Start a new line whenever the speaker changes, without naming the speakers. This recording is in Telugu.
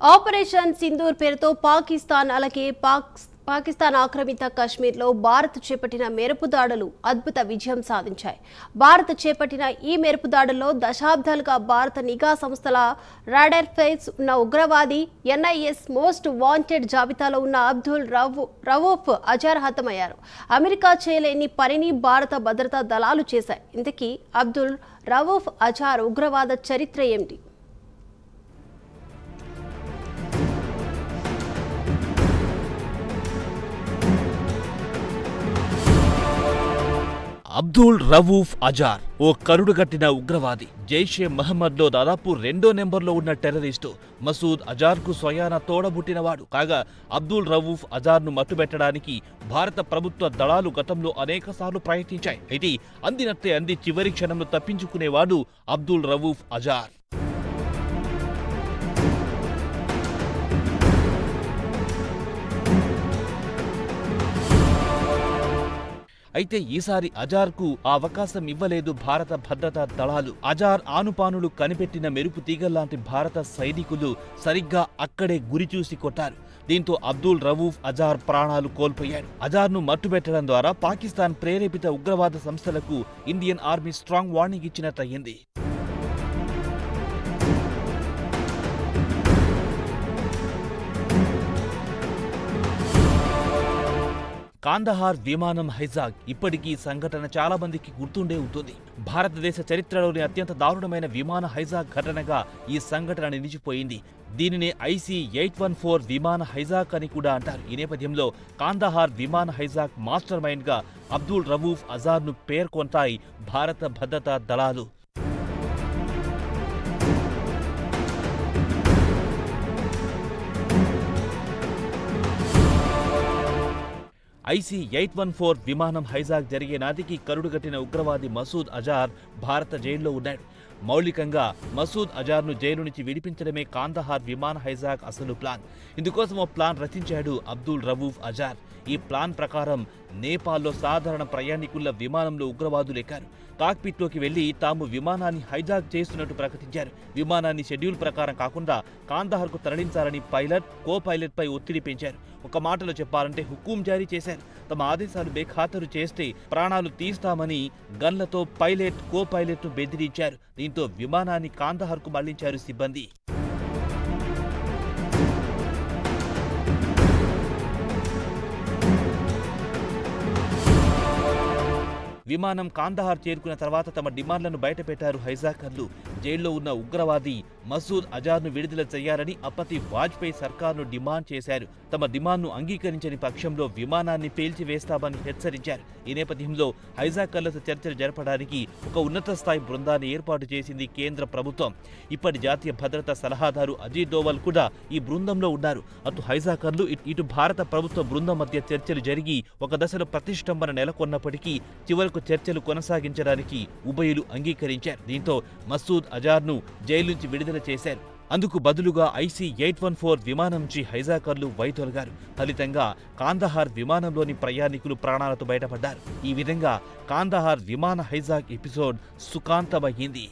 ఆపరేషన్ సింధూర్ పేరుతో పాకిస్తాన్ అలాగే పాక్ పాకిస్తాన్ ఆక్రమిత కశ్మీర్లో భారత్ చేపట్టిన మెరుపు దాడులు అద్భుత విజయం సాధించాయి. భారత్ చేపట్టిన ఈ మెరుపు దాడుల్లో దశాబ్దాలుగా భారత నిఘా సంస్థల రాడర్ ఫేస్ ఉన్న ఉగ్రవాది ఎన్ఐఎస్ మోస్ట్ వాంటెడ్ జాబితాలో ఉన్న అబ్దుల్ రవ్ రవూఫ్ అజార్ హతమయ్యారు అమెరికా చేయలేని పనిని భారత భద్రతా దళాలు చేశాయి. ఇంతకీ అబ్దుల్ రవూఫ్ అజార్ ఉగ్రవాద చరిత్ర ఏమిటి?
అబ్దుల్ రవూఫ్ అజార్ ఓ కరుడుగట్టిన ఉగ్రవాది. జైషే మహమ్మద్లో దాదాపు రెండో నెంబర్లో ఉన్న టెర్రరిస్టు. మసూద్ అజార్కు స్వయాన తోడబుట్టినవాడు. కాగా అబ్దుల్ రవూఫ్ అజార్ను మట్టుబెట్టడానికి భారత ప్రభుత్వ దళాలు గతంలో అనేకసార్లు ప్రయత్నించాయి. అయితే అందినట్టే అంది చివరి క్షణంలో తప్పించుకునేవాడు అబ్దుల్ రవూఫ్ అజార్. అయితే ఈసారి అజార్కు ఆ అవకాశం ఇవ్వలేదు భారత భద్రతా దళాలు. అజార్ ఆనుపానులు కనిపెట్టిన మెరుపు తీగల్లాంటి భారత సైనికులు సరిగ్గా అక్కడే గురిచూసి కొట్టారు. దీంతో అబ్దుల్ రవూఫ్ అజార్ ప్రాణాలు కోల్పోయాడు. అజార్ను మట్టుబెట్టడం ద్వారా పాకిస్తాన్ ప్రేరేపిత ఉగ్రవాద సంస్థలకు ఇండియన్ ఆర్మీ స్ట్రాంగ్ వార్నింగ్ ఇచ్చినట్లయింది కాందహార్ విమానం హైజాగ్ ఇప్పటికీ ఈ సంఘటన చాలా మందికి గుర్తుండే ఉంటుంది. భారతదేశ చరిత్రలోని అత్యంత దారుణమైన విమాన హైజాగ్ ఘటనగా ఈ సంఘటన నిలిచిపోయింది. దీనిని ఐసీ ఎయిట్ వన్ ఫోర్ విమాన హైజాక్ అని కూడా అంటారు. ఈ నేపథ్యంలో కాందహార్ విమాన హైజాక్ మాస్టర్ మైండ్గా అబ్దుల్ రవూఫ్ అజార్ను పేర్కొంటాయి భారత భద్రతా దళాలు. ఐసీ ఎయిట్ వన్ ఫోర్ విమానం హైజాక్ జరిగే నాటికి కరుడుగట్టిన ఉగ్రవాది మసూద్ అజార్ భారత జైల్లో ఉన్నాడు. మౌలికంగా మసూద్ అజార్ను జైలు నుంచి విడిపించడమే కాందహార్ విమాన హైజాక్ అసలు ప్లాన్. ఇందుకోసం ఓ ప్లాన్ రచించాడు అబ్దుల్ రవూఫ్ అజార్. ఈ ప్లాన్ ప్రకారం నేపాల్లో సాధారణ ప్రయాణికుల విమానంలో ఉగ్రవాదులు ఎక్కారు. కాక్పిట్లోకి వెళ్ళి తాము విమానాన్ని హైజాక్ చేస్తున్నట్టు ప్రకటించారు. విమానాన్ని షెడ్యూల్ ప్రకారం కాకుండా కాందహార్కు తరలించాలని పైలట్ కో పైలట్పై ఒత్తిడి పెంచారు. ఒక మాటలో చెప్పాలంటే హుకుం జారీ చేశారు. తమ ఆదేశాలు బేఖాతరు చేస్తే ప్రాణాలు తీస్తామని గన్లతో పైలట్ కో పైలట్ను బెదిరించారు. దీంతో విమానాన్ని కాందహార్కు మళ్ళించారు సిబ్బంది. విమానం కాందహార్ చేరుకున్న తర్వాత తమ డిమాండ్లను బయటపెట్టారు హైజాకర్లు. జైల్లో ఉన్న ఉగ్రవాది మసూద్ అజార్ను విడుదల చేయాలని అప్పటి వాజ్పేయి సర్కార్ను డిమాండ్ చేశారు. తమ డిమాండ్ను అంగీకరించని పక్షంలో విమానాన్ని పేల్చివేస్తామని హెచ్చరించారు. ఈ నేపథ్యంలో హైజాకర్లతో చర్చలు జరపడానికి ఒక ఉన్నత స్థాయి బృందాన్ని ఏర్పాటు చేసింది కేంద్ర ప్రభుత్వం. ఇప్పటి జాతీయ భద్రతా సలహాదారు అజీ డోవల్ కూడా ఈ బృందంలో ఉన్నారు. అటు హైజాకర్లు ఇటు- ఇటు భారత ప్రభుత్వ బృందం మధ్య చర్చలు జరిగి ఒక దశలో ప్రతిష్టంభన నెలకొన్నప్పటికీ చివరకు చర్చలు కొనసాగించడానికి ఉభయులు అంగీకరించారు. దీంతో మసూద్ అజార్ను జైలు నుంచి విడుదల చేశారు. అందుకు బదులుగా ఐసీ ఎయిట్ వన్ ఫోర్ విమానం నుంచి హైజాకర్లు వైదొలగారు. ఫలితంగా కాందహార్ విమానంలోని ప్రయాణికులు ప్రాణాలతో బయటపడ్డారు. ఈ విధంగా కాందహార్ విమాన హైజాక్ ఎపిసోడ్ సుఖాంతమయ్యింది.